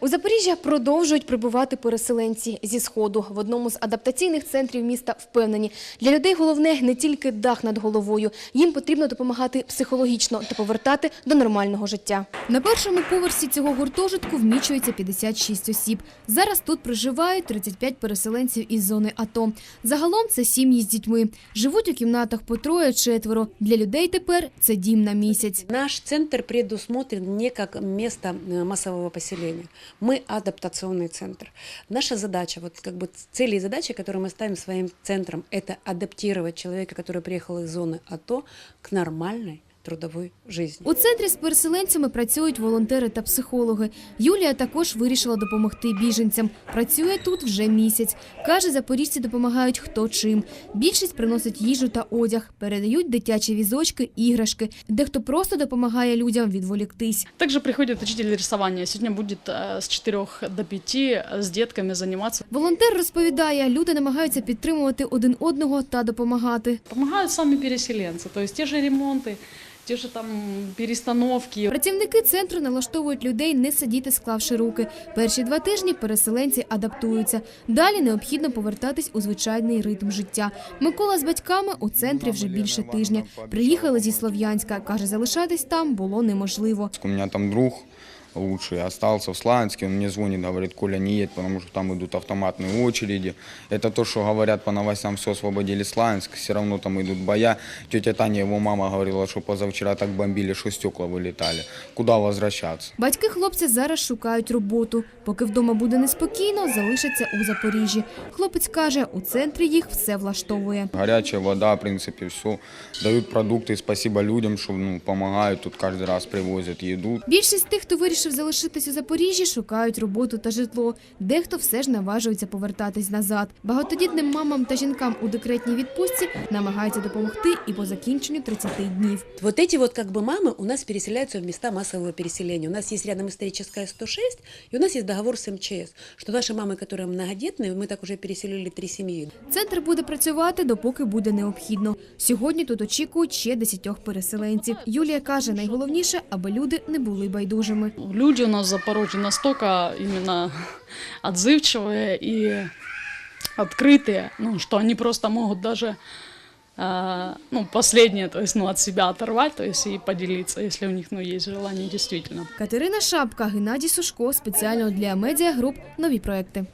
У Запоріжжя продовжують прибувати переселенці зі сходу. В одному з адаптаційних центрів міста впевнені, для людей головне не тільки дах над головою. Їм потрібно допомагати психологічно та повертати до нормального життя. На першому поверсі цього гуртожитку вмічується 56 осіб. Зараз тут проживають 35 переселенців із зони АТО. Загалом це сім'ї з дітьми. Живуть у кімнатах по троє-четверо. Для людей тепер це дім на місяць. Наш центр предусмотрен не как место э, массового поселения. Мы адаптационный центр. Наша задача, вот как бы цели и задачи, которые мы ставим своим центром, это адаптировать человека, который приехал из зоны АТО, к нормальной трудовой жизни. У центрі з переселенцями працюють волонтери та психологи. Юлія також вирішила допомогти біженцям. Працює тут вже місяць. Каже, запоріжці допомагають хто чим. Більшість приносить їжу та одяг, передають дитячі візочки, іграшки. Дехто просто допомагає людям відволіктись. Также приходит учитель рисования. Сегодня будет э, с 4 до 5 с детками заниматься. Волонтер розповідає, люди намагаються підтримувати один одного та допомагати. Помогают сами переселенцы, то есть те же ремонты, ж там перестановки. Працівники центру налаштовують людей не сидіти, склавши руки. Перші два тижні переселенці адаптуються. Далі необхідно повертатись у звичайний ритм життя. Микола з батьками у центрі вже більше тижня. Приїхали зі Слов'янська. Каже, залишатись там було неможливо. У мене там друг лучший остался в Славянске, он мне звонит, говорит, Коля, не едь, потому что там идут автоматные очереди. Это то, что говорят по новостям, все освободили Славянск, все равно там идут боя. Тетя Таня, его мама, говорила, что позавчера так бомбили, что стекла вылетали. Куда возвращаться? Батьки хлопця зараз шукають роботу. Поки вдома буде неспокійно, залишаться у Запоріжжі. Хлопець каже, у центрі їх все влаштовує. Горячая вода, в принципе, все. Дают продукты, спасибо людям, что ну, помогают, тут каждый раз привозят еду. Більшість тих, хто вирішив залишитись у Запоріжжі, шукають роботу та житло. Дехто все ж наважується повертатись назад. Багатодітним мамам та жінкам у декретній відпустці намагаються допомогти і по закінченню 30 днів. Вот эти вот как бы мамы у нас переселяются в места массового переселения. У нас есть рядом историческая 106, и у нас есть договор с МЧС, что наши мамы, которые многодетные, мы так уже переселили три семьи. Центр буде працювати, допоки буде необхідно. Сьогодні тут очікують ще десятьох переселенців. Юлія каже, найголовніше, аби люди не були байдужими. Люди у нас в Запорожье настолько именно отзывчивые и открытые, ну, что они просто могут даже э, ну, последнее, то есть, ну, от себя оторвать, то есть, и поделиться, если у них, ну, есть желание действительно. Катерина Шапка, Геннадій Сушко спеціально для медіагруп нові проекти.